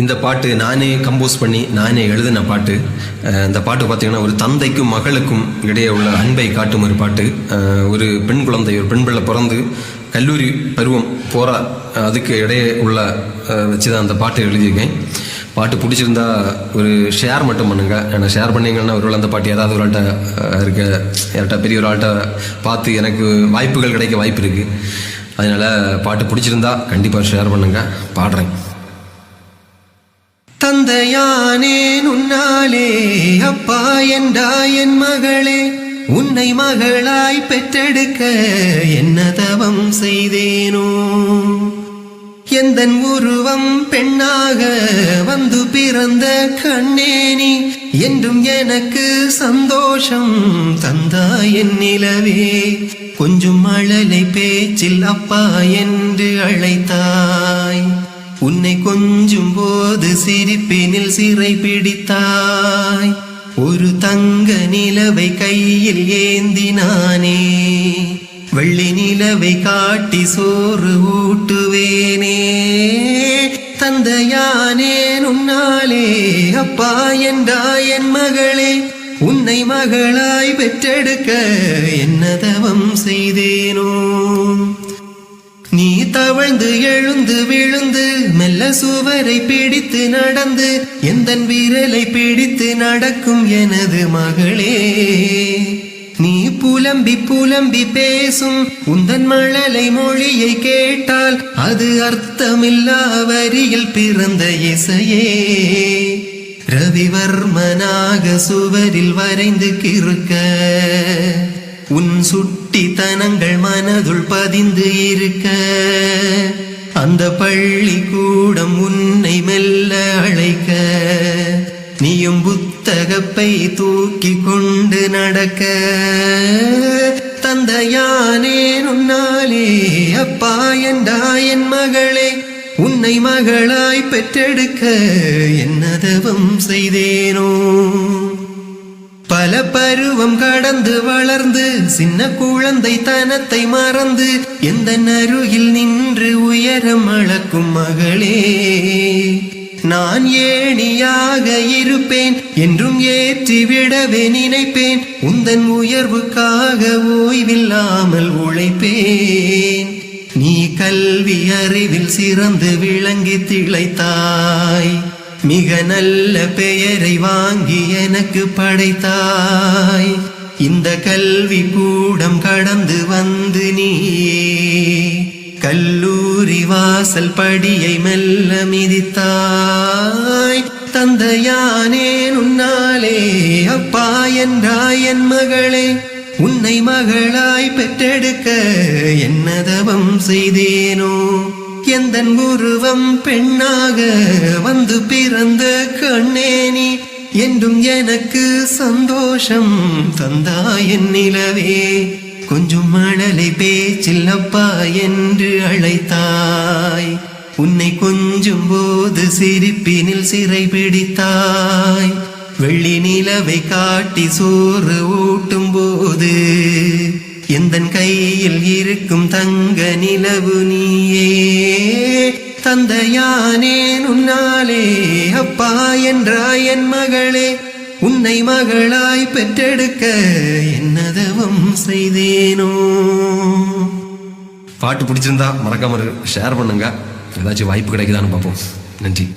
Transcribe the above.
இந்த பாட்டு நானே கம்போஸ் பண்ணி நானே எழுதின பாட்டு. இந்த பாட்டு பார்த்தீங்கன்னா ஒரு தந்தைக்கும் மகளுக்கும் இடையே உள்ள அன்பை காட்டும் ஒரு பாட்டு. ஒரு பெண் குழந்தை ஒரு பெண் பிள்ளை பிறந்து கல்லூரி பருவம் போகிற அதுக்கு இடையே உள்ள வச்சு தான் அந்த பாட்டு எழுதியிருக்கேன். பாட்டு பிடிச்சிருந்தா ஒரு ஷேர் மட்டும் பண்ணுங்க. ஏன்னா ஷேர் பண்ணிங்கன்னா ஒரு அந்த பாட்டு ஏதாவது ஒரு ஆள்கிட்ட இருக்க யார்கிட்ட பெரிய ஒரு ஆள்கிட்ட பார்த்து எனக்கு வாய்ப்புகள் கிடைக்க வாய்ப்பு இருக்குது அதனால் பாட்டு பிடிச்சிருந்தா கண்டிப்பாக ஷேர் பண்ணுங்கள் பாடுறேன். தந்தையானேன் உன்னாலே அப்பா என்றா என் மகளே உன்னை மகளாய் பெற்றெடுக்க என்ன தவம் செய்தேனோ? எந்தன் உருவம் பெண்ணாக வந்து பிறந்த கண்ணேனி என்றும் எனக்கு சந்தோஷம் தந்தாய் என் நிலவே. கொஞ்சம் அழலை பேச்சில் அப்பா என்று அழைத்தாய். உன்னை கொஞ்சும் போது சிரிப்பினில் சிறை பிடித்தாய். ஒரு தங்க நிலவை கையில் ஏந்தினானே வெள்ளி நிலவை காட்டி சோறு ஊட்டுவேனே. தந்தையானே உன்னாலே அப்பா என்றா என் மகளே. உன்னை மகளாய் பெற்றெடுக்க என்ன தவம் செய்தேனோ. தவழ்ந்து எழுந்து விழுந்து மெல்ல சுவரை பிடித்து நடந்து எந்த வீரலை பிடித்து நடக்கும் எனது மகளே. நீ புலம்பி புலம்பி பேசும் உந்தன் மழலை மொழியை கேட்டால் அது அர்த்தமில்லா வரியில் பிறந்த இசையே. ரவிவர்மனாக சுவரில் வரைந்து கிறுக்க உன் சுட்டித்தனங்கள் மனதுள் பதிந்து இருக்க. அந்த பள்ளி கூடம் உன்னை மெல்ல அழைக்க. நீயும் புத்தகப்பை தூக்கி கொண்டு நடக்க. தந்தையானே உன்னாலே அப்பா என்றா என் மகளே உன்னை மகளாய் பெற்றெடுக்க என்னதவம் செய்தேனோ. பல பருவம் கடந்து வளர்ந்து சின்ன குழந்தை தனத்தை மறந்து எந்த அருகில் நின்று உயரம் அளக்கும் மகளே. நான் ஏணியாக இருப்பேன் என்றும் ஏற்றி விடவே நினைப்பேன் உந்தன் உயர்வுக்காக ஓய்வில்லாமல் உழைப்பேன். நீ கல்வி அறிவில் சிறந்து விளங்கி திளைத்தாய். மிக நல்ல பெயரை வாங்கி எனக்கு படைத்தாய். இந்த கல்வி கூடம் கடந்து வந்து நீயே. கல்லூரி வாசல் படியை மெல்ல மிதித்தாய். தந்தையானே உன்னாலே அப்பா என்றாய் என் மகளே. உன்னை மகளாய் பெற்றெடுக்க என்னதவம் செய்தேனோ. எந்தன் உருவம் பெண்ணாக வந்து பிறந்த கண்ணேனி என்றும் எனக்கு சந்தோஷம் தந்தாய் என் நிலவே. கொஞ்சம் மணலை பேச்சில்லப்பா என்று அழைத்தாய். உன்னை கொஞ்சும் போது சிரிப்பினில் சிறை பிடித்தாய். வெள்ளி நிலவை காட்டி சோறு ஊட்டும் போது எந்தன் கையில் இருக்கும் தங்க நிலவு நீயே? தந்தையானேன் உன்னாலே அப்பா என்றாய் என் மகளே உன்னை மகளாய் பெற்றெடுக்க என்னதவம் செய்தேனோ? பாட்டு பிடிச்சிருந்தா மறக்காம ஷேர் பண்ணுங்க. ஏதாச்சும் வாய்ப்பு கிடைக்குதான்னு பார்ப்போம். நன்றி.